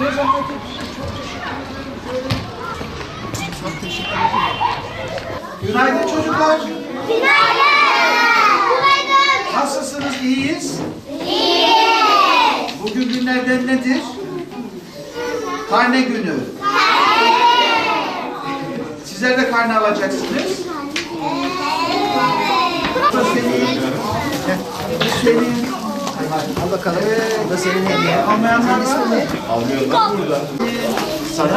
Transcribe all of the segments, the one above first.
Ne zahmet etmişsin. Çok teşekkür ederim. Çok teşekkür ederim. Günaydın çocuklar. Nasılsınız? İyiyiz. Bugün günlerden nedir? Karne günü. Sizler de karne alacaksınız. Da senin. Senin. Al bakalım. Bu da senin hediye. Almayanlar var mı? Sana.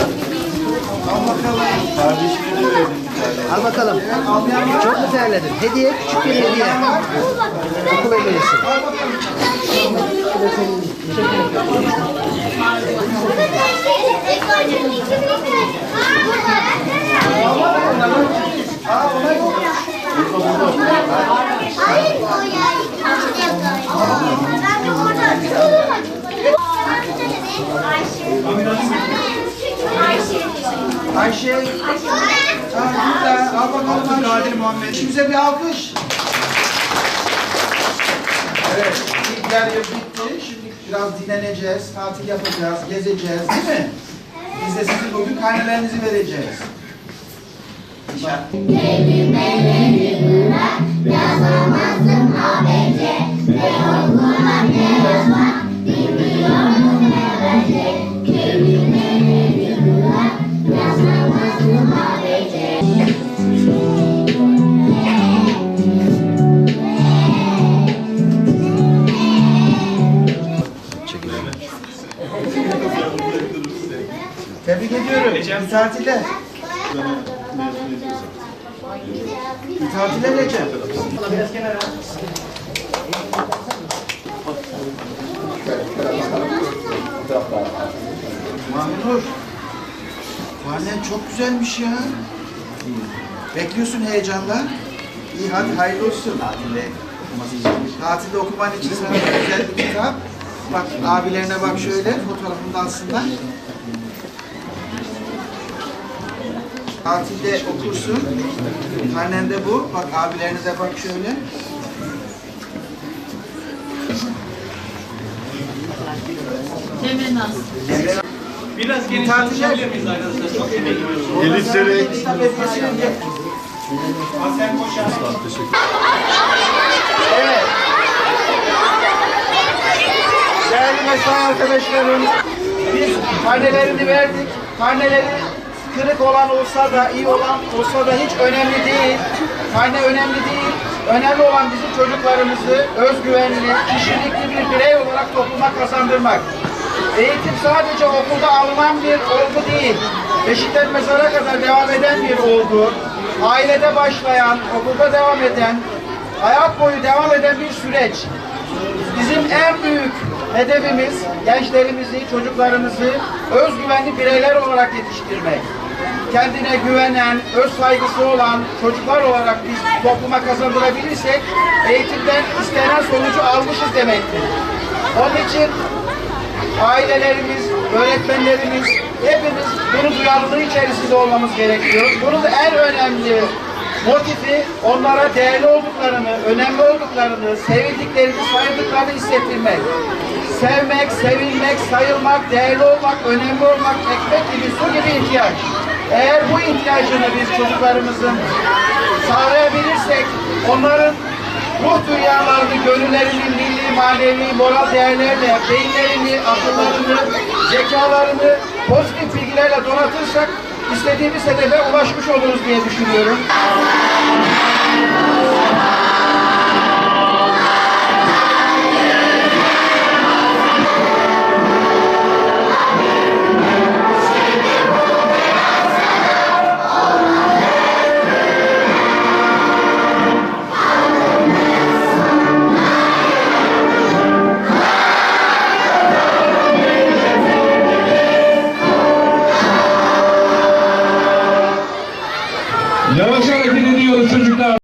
Al bakalım. Al bakalım. Çok mu terledin? Hediye, küçük bir hediye. Okul hediyesi. Al bakalım. Aa, ona yok. Hayır Ha, burada. Al bakalım Nadir Muhammed. Bize bir alkış. Evet. İlk yarı bitti. Şimdi biraz dinleneceğiz. Tatil yapacağız. Gezeceğiz. Değil mi? Biz de sizin bugün karnelerinizi vereceğiz. İnşallah. Yazamazdım ABC. Ne Tebrik ediyorum. İyi tatiller. İyi tatiller Recep. Mahmur. Karnen çok güzelmiş ya. Bekliyorsun heyecanla. İyi hadi hayırlı olsun. Tatilde. Tatilde okuman için sana güzel bir kitap. Bak abilerine bak şöyle fotoğrafını da alsınlar. Tatilde okursun. Karnen de bu. Bak abilerine de bak şöyle. Biraz geniş Tatiller. konuşabilir miyiz arkadaşlar? Çok emek veriyorsunuz. Elif gel. Aslen Koşar. Evet. Değerli mesai arkadaşlarım, biz karnelerini verdik. Karneleri kırık olan olsa da, iyi olan olsa da hiç önemli değil. Karne önemli değil. Önemli olan bizim çocuklarımızı özgüvenli, kişilikli bir birey olarak topluma kazandırmak. Eğitim sadece okulda alınan bir olgu değil. Beşikten mezara kadar devam eden bir olgu. Ailede başlayan, okulda devam eden, hayat boyu devam eden bir süreç. Bizim en büyük hedefimiz gençlerimizi, çocuklarımızı özgüvenli bireyler olarak yetiştirmek. Kendine güvenen, öz saygısı olan çocuklar olarak biz topluma kazandırabilirsek eğitimden istenen sonucu almışız demektir. Onun için ailelerimiz, öğretmenlerimiz, hepimiz bunun duyarlılığı içerisinde olmamız gerekiyor. Bunun en önemli motifi onlara değerli olduklarını, önemli olduklarını, sevildiklerini, sayıldıklarını hissettirmek. Sevmek, sevilmek, sayılmak, değerli olmak, önemli olmak, ekmek gibi, su gibi ihtiyaç. Eğer bu ihtiyacını biz çocuklarımızın sağlayabilirsek, onların ruh dünyalarını, gönüllerini, milli, manevi, moral değerlerle, beyinlerini, akıllarını, zekalarını pozitif bilgilerle donatırsak istediğimiz hedefe ulaşmış oluruz diye düşünüyorum. Çocuklar